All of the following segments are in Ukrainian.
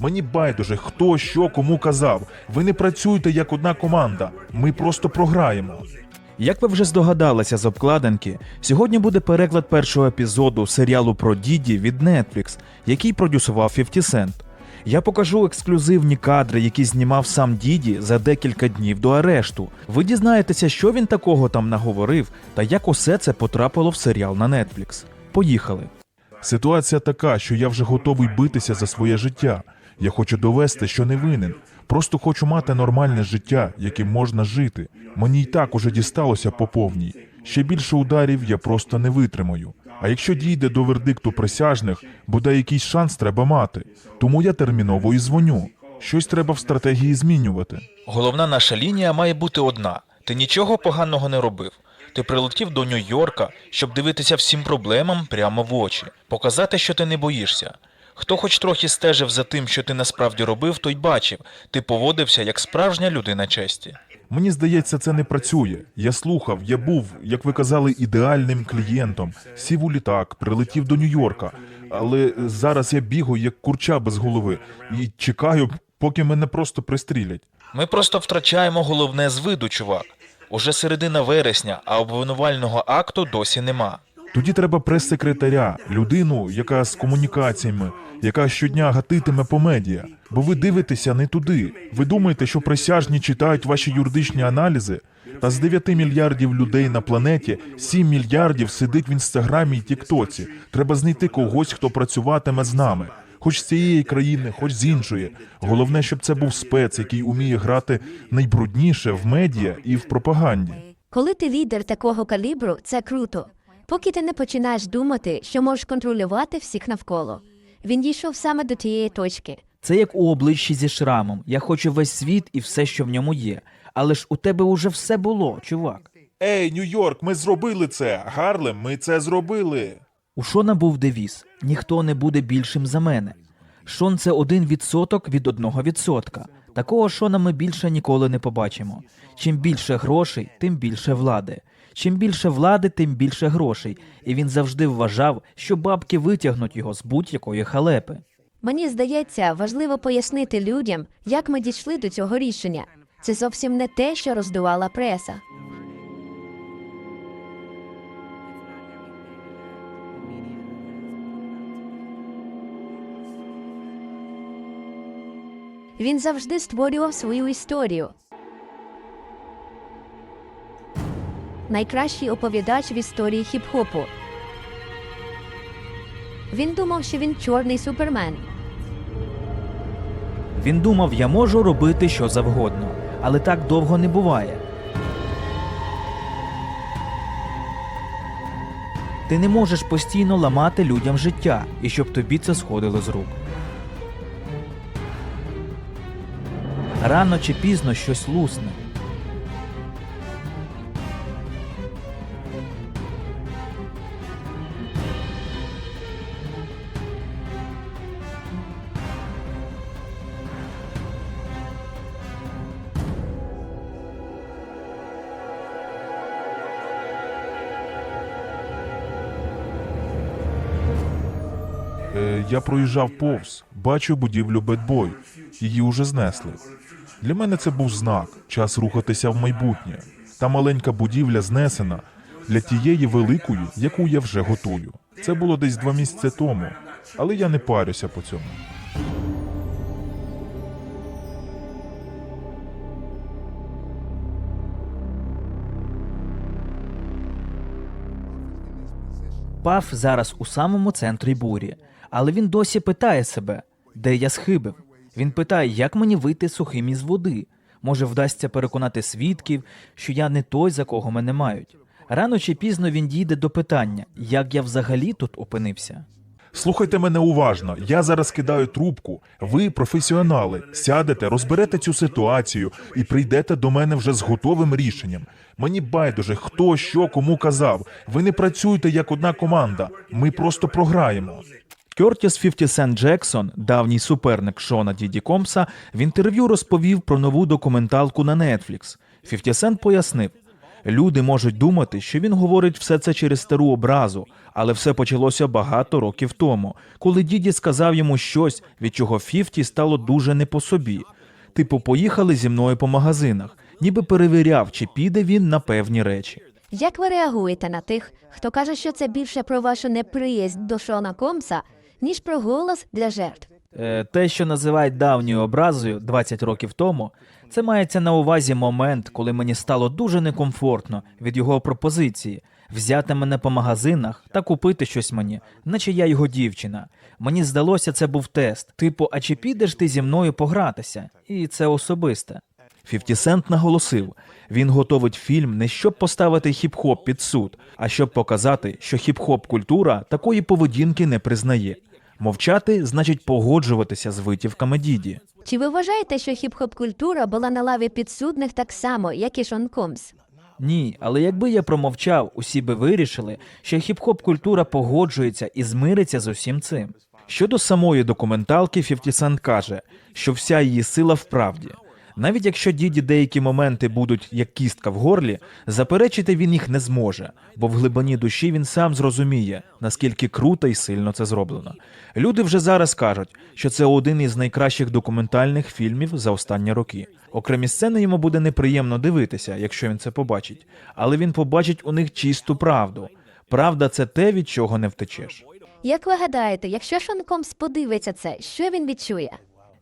Мені байдуже, хто що кому казав. Ви не працюєте як одна команда. Ми просто програємо. Як ви вже здогадалися з обкладинки, сьогодні буде переклад першого епізоду серіалу про Діді від Netflix, який продюсував 50 Cent. Я покажу ексклюзивні кадри, які знімав сам Діді за декілька днів до арешту. Ви дізнаєтеся, що він такого там наговорив та як усе це потрапило в серіал на Netflix. Поїхали. Ситуація така, що я вже готовий битися за своє життя. Я хочу довести, що не винен. Просто хочу мати нормальне життя, яким можна жити. Мені й так уже дісталося по повній. Ще більше ударів я просто не витримаю. А якщо дійде до вердикту присяжних, буде якийсь шанс треба мати. Тому я терміново і дзвоню. Щось треба в стратегії змінювати. Головна наша лінія має бути одна. Ти нічого поганого не робив. Ти прилетів до Нью-Йорка, щоб дивитися всім проблемам прямо в очі, показати, що ти не боїшся. Хто хоч трохи стежив за тим, що ти насправді робив, той бачив, ти поводився як справжня людина честі. Мені здається, це не працює. Я слухав, я був, як ви казали, ідеальним клієнтом. Сів у літак, прилетів до Нью-Йорка. Але зараз я бігаю, як курча без голови, і чекаю, поки мене просто пристрілять. Ми просто втрачаємо головне з виду, чувак. Уже середина вересня, а обвинувального акту досі нема. Тоді треба прес-секретаря, людину, яка з комунікаціями, яка щодня гатитиме по медіа. Бо ви дивитеся не туди. Ви думаєте, що присяжні читають ваші юридичні аналізи? Та з 9 мільярдів людей на планеті 7 мільярдів сидить в інстаграмі і Тіктоці. Треба знайти когось, хто працюватиме з нами. Хоч з цієї країни, хоч з іншої. Головне, щоб це був спец, який уміє грати найбрудніше в медіа і в пропаганді. Коли ти лідер такого калібру, це круто. Поки ти не починаєш думати, що можеш контролювати всіх навколо. Він дійшов саме до тієї точки. Це як у обличчі зі шрамом. Я хочу весь світ і все, що в ньому є. Але ж у тебе уже все було, чувак. Ей, Нью-Йорк, ми зробили це. Гарлем, ми це зробили. У Шона був девіз: ніхто не буде більшим за мене. Шон це один відсоток від одного відсотка. Такого Шона ми більше ніколи не побачимо. Чим більше грошей, тим більше влади. Чим більше влади, тим більше грошей. І він завжди вважав, що бабки витягнуть його з будь-якої халепи. Мені здається, важливо пояснити людям, як ми дійшли до цього рішення. Це зовсім не те, що роздувала преса. Він завжди створював свою історію. Найкращий оповідач в історії хіп-хопу. Він думав, що він чорний супермен. Він думав, я можу робити що завгодно, але так довго не буває. Ти не можеш постійно ламати людям життя, і щоб тобі це сходило з рук. Рано чи пізно щось лусне. Я проїжджав повз, бачу будівлю Бедбой. Її уже знесли. Для мене це був знак, час рухатися в майбутнє. Та маленька будівля знесена для тієї великої, яку я вже готую. Це було десь два місяці тому, але я не парюся по цьому. Паф зараз у самому центрі бурі, але він досі питає себе, де я схибив. Він питає, як мені вийти сухим із води. Може, вдасться переконати свідків, що я не той, за кого мене мають. Рано чи пізно він дійде до питання, як я взагалі тут опинився. Слухайте мене уважно. Я зараз кидаю трубку. Ви, професіонали, сядете, розберете цю ситуацію і прийдете до мене вже з готовим рішенням. Мені байдуже, хто що кому казав. Ви не працюєте як одна команда. Ми просто програємо. Кертіс 50 Cent Джексон, давній суперник Шона Діді Комса, в інтерв'ю розповів про нову документалку на Netflix. 50 Cent пояснив: Люди можуть думати, що він говорить все це через стару образу, але все почалося багато років тому, коли діді сказав йому щось, від чого Фіфті стало дуже не по собі. Типу, поїхали зі мною по магазинах, ніби перевіряв, чи піде він на певні речі. Як ви реагуєте на тих, хто каже, що це більше про вашу неприязнь до Шона Комса, ніж про голос для жертв? Е, Те, що називають давньою образою 20 років тому, це мається на увазі момент, коли мені стало дуже некомфортно від його пропозиції взяти мене по магазинах та купити щось мені, наче я його дівчина. Мені здалося, це був тест. Типу, а чи підеш ти зі мною погратися? І це особисте. 50 Сент наголосив, він готовить фільм не щоб поставити хіп-хоп під суд, а щоб показати, що хіп-хоп культура такої поведінки не признає. Мовчати значить погоджуватися з витівками діді. Чи ви вважаєте, що хіп-хоп культура була на лаві підсудних так само, як і Шон Комс? Ні, але якби я промовчав, усі би вирішили, що хіп-хоп культура погоджується і змириться з усім цим. Щодо самої документалки, 50 Cent каже, що вся її сила в правді. Навіть якщо діді деякі моменти будуть як кістка в горлі, заперечити він їх не зможе, бо в глибині душі він сам зрозуміє, наскільки круто і сильно це зроблено. Люди вже зараз кажуть, що це один із найкращих документальних фільмів за останні роки. Окремі сцени йому буде неприємно дивитися, якщо він це побачить, але він побачить у них чисту правду. Правда, це те, від чого не втечеш. Як ви гадаєте, якщо Шон Комс подивиться це, що він відчує?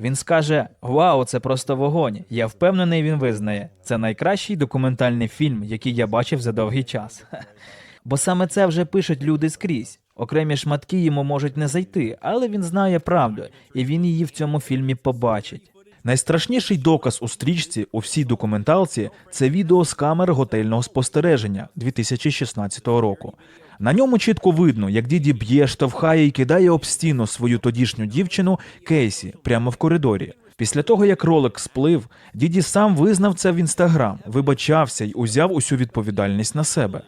Він скаже: Вау, це просто вогонь. Я впевнений, він визнає. Це найкращий документальний фільм, який я бачив за довгий час. Бо саме це вже пишуть люди скрізь. Окремі шматки йому можуть не зайти, але він знає правду, і він її в цьому фільмі побачить. Найстрашніший доказ у стрічці у всій документалці це відео з камер готельного спостереження 2016 року. На ньому чітко видно, як діді б'є, штовхає і кидає об стіну свою тодішню дівчину Кейсі прямо в коридорі. Після того, як ролик сплив, діді сам визнав це в інстаграм, вибачався й узяв усю відповідальність на себе.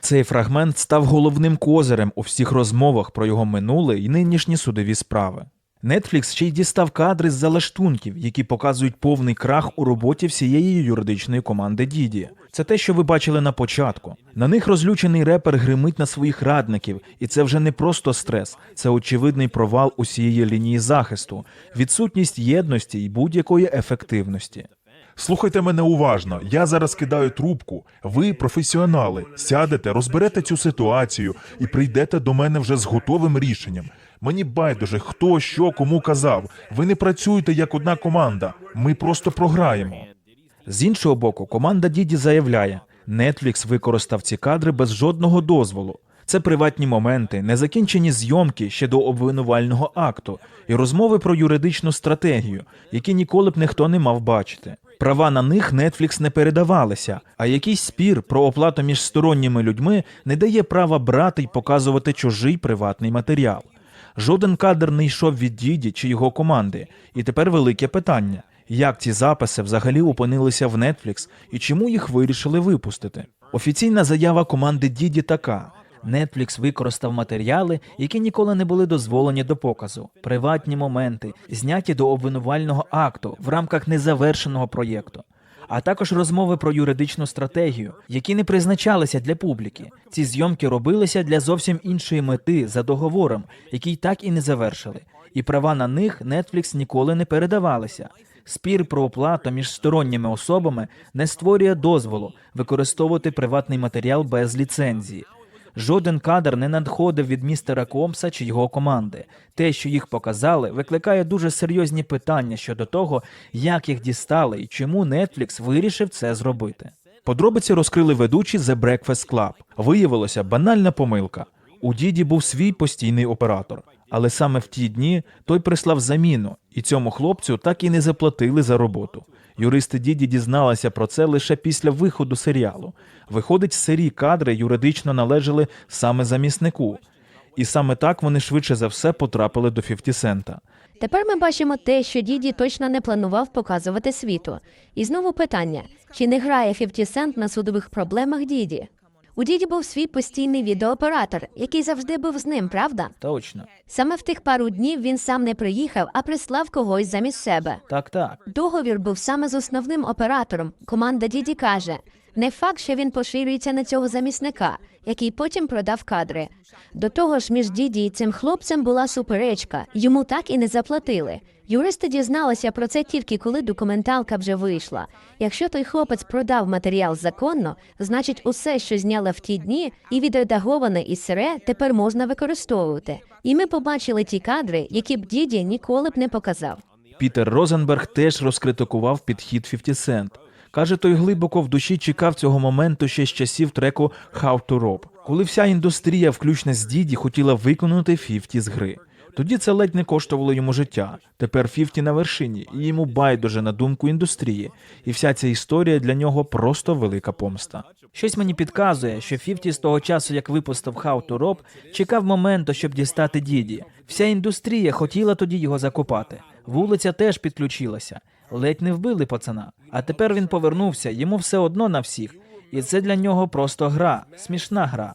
Цей фрагмент став головним козирем у всіх розмовах про його минуле і нинішні судові справи. Netflix ще й дістав кадри з залаштунків, які показують повний крах у роботі всієї юридичної команди Діді. Це те, що ви бачили на початку. На них розлючений репер гримить на своїх радників, і це вже не просто стрес, це очевидний провал усієї лінії захисту, відсутність єдності і будь-якої ефективності. Слухайте мене уважно. Я зараз кидаю трубку. Ви, професіонали, сядете, розберете цю ситуацію і прийдете до мене вже з готовим рішенням. Мені байдуже, хто що кому казав. Ви не працюєте як одна команда. Ми просто програємо. З іншого боку, команда Діді заявляє, Netflix використав ці кадри без жодного дозволу. Це приватні моменти, незакінчені зйомки ще до обвинувального акту і розмови про юридичну стратегію, які ніколи б ніхто не мав бачити. Права на них Netflix не передавалися, а якийсь спір про оплату між сторонніми людьми не дає права брати й показувати чужий приватний матеріал. Жоден кадр не йшов від діді чи його команди. І тепер велике питання: як ці записи взагалі опинилися в Netflix і чому їх вирішили випустити? Офіційна заява команди Діді така: Netflix використав матеріали, які ніколи не були дозволені до показу, приватні моменти, зняті до обвинувального акту в рамках незавершеного проєкту, а також розмови про юридичну стратегію, які не призначалися для публіки. Ці зйомки робилися для зовсім іншої мети за договором, який так і не завершили, і права на них Netflix ніколи не передавалися. Спір про оплату між сторонніми особами не створює дозволу використовувати приватний матеріал без ліцензії. Жоден кадр не надходив від містера Комса чи його команди. Те, що їх показали, викликає дуже серйозні питання щодо того, як їх дістали і чому Netflix вирішив це зробити. Подробиці розкрили ведучі The Breakfast Club. Виявилося банальна помилка. У діді був свій постійний оператор, але саме в ті дні той прислав заміну, і цьому хлопцю так і не заплатили за роботу. Юристи діді дізналися про це лише після виходу серіалу. Виходить, сирі кадри юридично належали саме заміснику, і саме так вони швидше за все потрапили до 50 Сента. Тепер ми бачимо те, що діді точно не планував показувати світу. І знову питання: чи не грає 50 Cent на судових проблемах діді? У діді був свій постійний відеооператор, який завжди був з ним, правда? Точно. Саме в тих пару днів він сам не приїхав, а прислав когось замість себе. Так, так. Договір був саме з основним оператором. Команда Діді каже: не факт, що він поширюється на цього замісника, який потім продав кадри. До того ж, між Діді і цим хлопцем була суперечка. Йому так і не заплатили. Юристи дізналися про це тільки коли документалка вже вийшла. Якщо той хлопець продав матеріал законно, значить усе, що зняли в ті дні, і відредаговане і сире, тепер можна використовувати. І ми побачили ті кадри, які б Діді ніколи б не показав. Пітер Розенберг теж розкритикував підхід 50 Cent. Каже, той глибоко в душі чекав цього моменту ще з часів треку How to Rob, коли вся індустрія, включно з Діді, хотіла виконати 50 з гри. Тоді це ледь не коштувало йому життя. Тепер 50 на вершині, і йому байдуже на думку індустрії. І вся ця історія для нього просто велика помста. Щось мені підказує, що 50 з того часу, як випустив How to Rob, чекав моменту, щоб дістати діді. Вся індустрія хотіла тоді його закопати. Вулиця теж підключилася. Ледь не вбили пацана. А тепер він повернувся, йому все одно на всіх. І це для нього просто гра, смішна гра.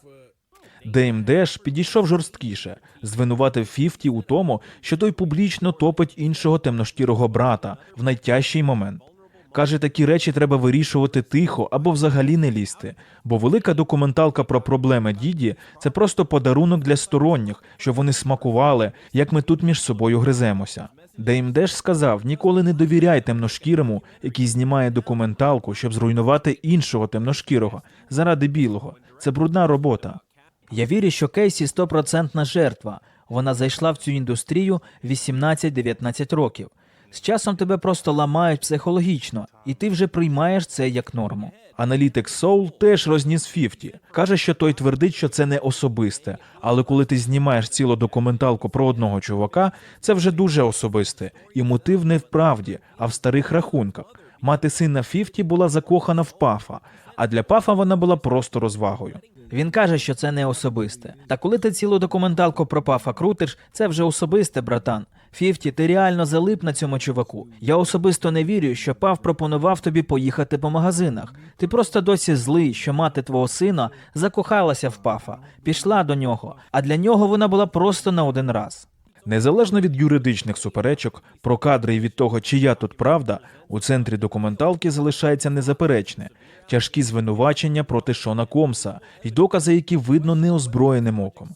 Дейм Деш підійшов жорсткіше, звинуватив 50 у тому, що той публічно топить іншого темношкірого брата в найтяжчий момент. Каже, такі речі треба вирішувати тихо або взагалі не лізти, бо велика документалка про проблеми діді це просто подарунок для сторонніх, щоб вони смакували, як ми тут між собою гриземося. Дейм Деш сказав: ніколи не довіряй темношкірому, який знімає документалку, щоб зруйнувати іншого темношкірого заради білого. Це брудна робота. Я вірю, що Кейсі стопроцентна жертва. Вона зайшла в цю індустрію 18-19 років. З часом тебе просто ламають психологічно, і ти вже приймаєш це як норму. Аналітик Соул теж розніс 50. Каже, що той твердить, що це не особисте. Але коли ти знімаєш цілу документалку про одного чувака, це вже дуже особисте. І мотив не в правді, а в старих рахунках. Мати сина 50 була закохана в пафа, а для пафа вона була просто розвагою. Він каже, що це не особисте. Та коли ти цілу документалку про пафа крутиш, це вже особисте, братан. Фіфті, ти реально залип на цьому чуваку. Я особисто не вірю, що пав пропонував тобі поїхати по магазинах. Ти просто досі злий, що мати твого сина закохалася в пафа, пішла до нього, а для нього вона була просто на один раз. Незалежно від юридичних суперечок, про кадри і від того, чия тут правда, у центрі документалки залишається незаперечне тяжкі звинувачення проти Шона Комса і докази, які видно неозброєним оком.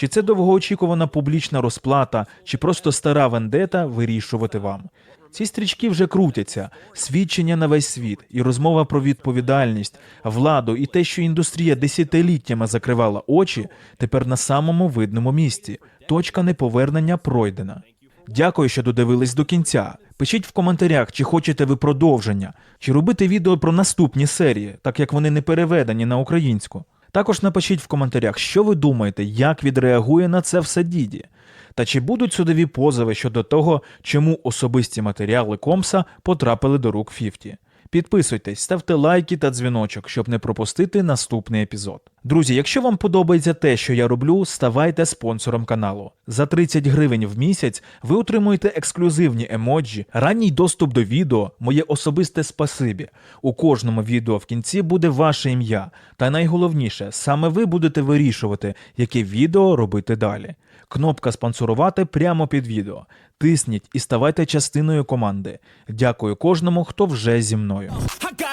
Чи це довгоочікувана публічна розплата, чи просто стара вендета вирішувати вам. Ці стрічки вже крутяться, свідчення на весь світ і розмова про відповідальність, владу і те, що індустрія десятиліттями закривала очі, тепер на самому видному місці. Точка неповернення пройдена. Дякую, що додивились до кінця. Пишіть в коментарях, чи хочете ви продовження, чи робити відео про наступні серії, так як вони не переведені на українську. Також напишіть в коментарях, що ви думаєте, як відреагує на це все діді. Та чи будуть судові позови щодо того, чому особисті матеріали Комса потрапили до рук 50. Підписуйтесь, ставте лайки та дзвіночок, щоб не пропустити наступний епізод. Друзі, якщо вам подобається те, що я роблю, ставайте спонсором каналу. За 30 гривень в місяць ви отримуєте ексклюзивні емоджі, ранній доступ до відео, моє особисте спасибі. У кожному відео в кінці буде ваше ім'я. Та найголовніше, саме ви будете вирішувати, яке відео робити далі. Кнопка спонсорувати прямо під відео. Тисніть і ставайте частиною команди. Дякую кожному, хто вже зі мною.